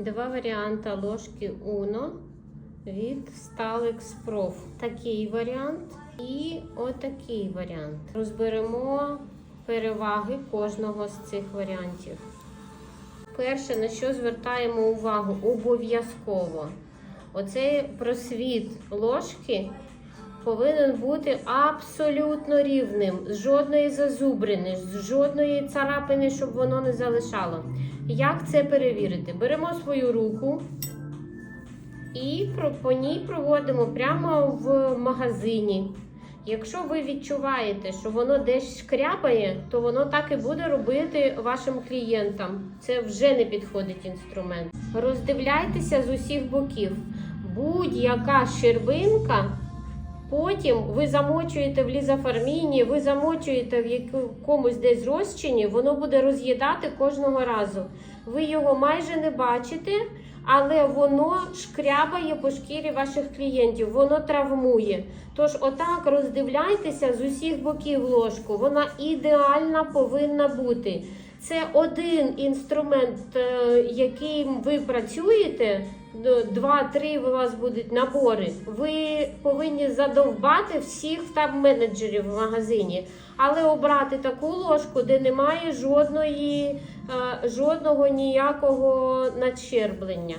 Два варіанти ложки Uno від Stalex Prof. Такий варіант і отакий варіант. Розберемо переваги кожного з цих варіантів. Перше, на що звертаємо увагу обов'язково. Оцей просвіт ложки повинен бути абсолютно рівним, з жодної зазубрини, з жодної царапини, щоб воно не залишало. Як це перевірити? Беремо свою руку і по ній проводимо прямо в магазині. Якщо ви відчуваєте, що воно десь шкрябає, то воно так і буде робити вашим клієнтам. Це вже не підходить інструмент. Роздивляйтеся з усіх боків. Будь-яка щербинка, потім ви замочуєте в лізофарміні, ви замочуєте в якомусь десь розчині, воно буде роз'їдати кожного разу. Ви його майже не бачите, але воно шкрябає по шкірі ваших клієнтів, воно травмує. Тож, отак роздивляйтеся з усіх боків ложку. Вона ідеальна повинна бути. Це один інструмент, е, яким ви працюєте. Два-три у вас будуть набори. Ви повинні задовбати всіх там менеджерів в магазині, але обрати таку ложку, де немає жодної, е, жодного ніякого надщерблення.